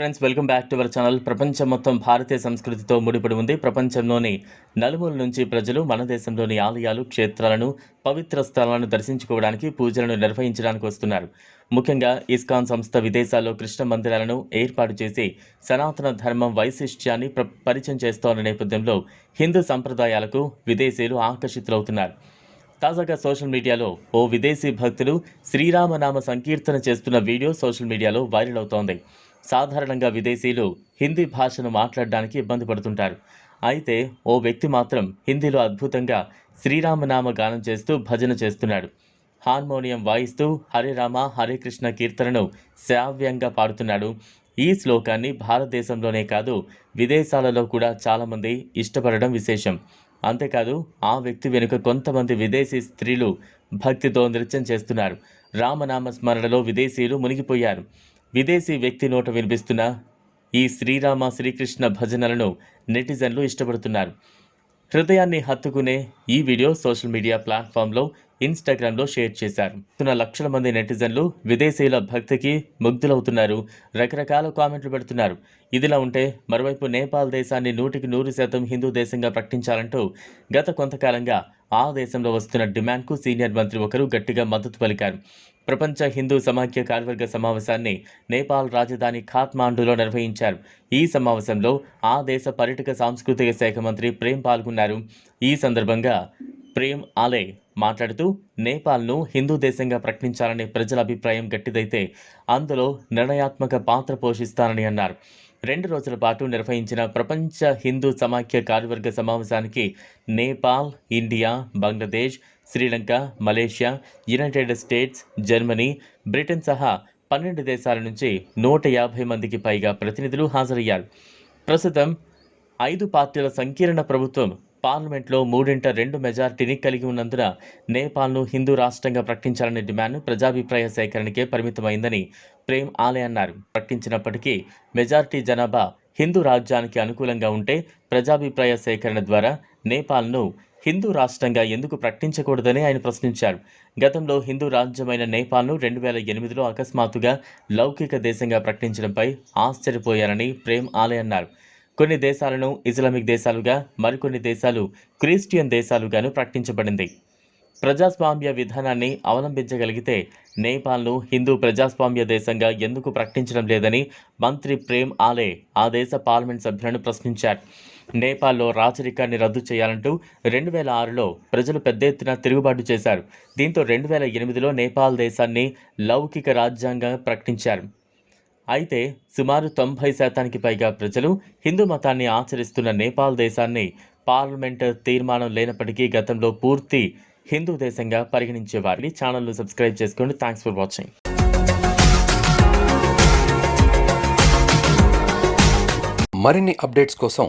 Friends welcome back to our channel ప్రపంచం మొత్తం భారతీయ సంస్కృతితో ముడిపడి ఉంది. ప్రపంచంలోని నలుమూల నుంచి ప్రజలు మన దేశంలోని ఆలయాలు క్షేత్రాలను పవిత్ర స్థలాలను దర్శించుకోవడానికి పూజలను నిర్వహించడానికి వస్తున్నారు. ముఖ్యంగా ఇస్కాన్ సంస్థ విదేశాల్లో కృష్ణ మందిరాలను ఏర్పాటు చేసి సనాతన ధర్మం వైశిష్ట్యాన్ని పరిచయం చేస్తోన్న నేపథ్యంలో హిందూ సంప్రదాయాలకు విదేశీయులు ఆకర్షితులవుతున్నారు. తాజాగా సోషల్ మీడియాలో ఓ విదేశీ భక్తులు శ్రీరామనామ సంకీర్తన చేస్తున్న వీడియో సోషల్ మీడియాలో వైరల్ అవుతోంది. సాధారణంగా విదేశీయులు హిందీ భాషను మాట్లాడడానికి ఇబ్బంది పడుతుంటారు. అయితే ఓ వ్యక్తి మాత్రం హిందీలో అద్భుతంగా శ్రీరామనామ గానం చేస్తూ భజన చేస్తున్నాడు. హార్మోనియం వాయిస్తూ హరే రామ హరే కృష్ణ కీర్తనను శ్రావ్యంగా పాడుతున్నాడు. ఈ శ్లోకాన్ని భారతదేశంలోనే కాదు విదేశాలలో కూడా చాలామంది ఇష్టపడడం విశేషం. అంతేకాదు ఆ వ్యక్తి వెనుక కొంతమంది విదేశీ స్త్రీలు భక్తితో నృత్యం చేస్తున్నారు. రామనామ స్మరణలో విదేశీయులు మునిగిపోయారు. విదేశీ వ్యక్తి నోట వినిపిస్తున్న ఈ శ్రీరామ శ్రీకృష్ణ భజనలను నెటిజన్లు ఇష్టపడుతున్నారు. హృదయాన్ని హత్తుకునే ఈ వీడియో సోషల్ మీడియా ప్లాట్ఫామ్లో ఇన్స్టాగ్రామ్లో షేర్ చేశారు. ఉన్న లక్షల మంది నెటిజన్లు విదేశీయుల భక్తికి ముగ్ధులవుతున్నారు. రకరకాల కామెంట్లు పెడుతున్నారు. ఇదిలా ఉంటే మరోవైపు నేపాల్ దేశాన్ని నూటికి నూరు శాతం హిందూ దేశంగా ప్రకటించాలంటూ గత కొంతకాలంగా ఆ దేశంలో వస్తున్న డిమాండ్కు సీనియర్ మంత్రి ఒకరు గట్టిగా మద్దతు పలికారు. ప్రపంచ హిందూ సమాఖ్య కార్యవర్గ సమావేశాన్ని నేపాల్ రాజధాని ఖాత్మాండులో నిర్వహించారు. ఈ సమావేశంలో ఆ దేశ పర్యటక సాంస్కృతిక శాఖ మంత్రి ప్రేమ్ పాల్గొన్నారు. ఈ సందర్భంగా ప్రేమ్ ఆలే మాట్లాడుతూ నేపాల్ను హిందూ దేశంగా ప్రకటించాలనే ప్రజల అభిప్రాయం గట్టిదైతే అందులో నిర్ణయాత్మక పాత్ర పోషిస్తానని అన్నారు. రెండు రోజుల పాటు నిర్వహించిన ప్రపంచ హిందూ సమాఖ్య కార్యవర్గ సమావేశానికి Nepal India Bangladesh Sri Lanka Malaysia United States Germany Britain సహా పన్నెండు దేశాల నుంచి నూట యాభై మందికి పైగా ప్రతినిధులు హాజరయ్యారు. ప్రస్తుతం ఐదు పార్టీల సంకీర్ణ ప్రభుత్వం పార్లమెంట్లో మూడింట రెండు మెజార్టీని కలిగి ఉన్నందున నేపాల్ను హిందూ రాష్ట్రంగా ప్రకటించాలనే డిమాండ్ ప్రజాభిప్రాయ సేకరణకే పరిమితమైందని ప్రేమ్ ఆలే అన్నారు. ప్రకటించినప్పటికీ మెజార్టీ జనాభా హిందూ రాజ్యానికి అనుకూలంగా ఉంటే ప్రజాభిప్రాయ సేకరణ ద్వారా నేపాల్ను హిందూ రాష్ట్రంగా ఎందుకు ప్రకటించకూడదని ఆయన ప్రశ్నించారు. గతంలో హిందూ రాజ్యమైన నేపాల్ను రెండు వేల ఎనిమిదిలో అకస్మాత్తుగా లౌకిక దేశంగా ప్రకటించడంపై ఆశ్చర్యపోయారని ప్రేమ్ ఆలే అన్నారు. కొన్ని దేశాలను ఇస్లామిక్ దేశాలుగా మరికొన్ని దేశాలు క్రిస్టియన్ దేశాలుగాను ప్రకటించబడింది. ప్రజాస్వామ్య విధానాన్ని అవలంబించగలిగితే నేపాల్ను హిందూ ప్రజాస్వామ్య దేశంగా ఎందుకు ప్రకటించడం లేదని మంత్రి ప్రేమ్ ఆలే ఆ దేశ పార్లమెంట్ సభ్యులను ప్రశ్నించారు. నేపాల్లో రాచరికాన్ని రద్దు చేయాలంటూ రెండు వేల ఆరులో ప్రజలు పెద్ద ఎత్తున తిరుగుబాటు చేశారు. దీంతో రెండు వేల ఎనిమిదిలో నేపాల్ దేశాన్ని లౌకిక రాజ్యాంగం ప్రకటించారు. అయితే సుమారు తొంభై శాతానికి పైగా ప్రజలు హిందూ మతాన్ని ఆచరిస్తున్న నేపాల్ దేశాన్ని పార్లమెంట్ తీర్మానం లేనప్పటికీ గతంలో పూర్తి హిందూ దేశంగా పరిగణించేవారు ఛానల్ను సబ్స్క్రైబ్ చేసుకోండి. Thanks for watching. మరిన్ని అప్డేట్స్ కోసం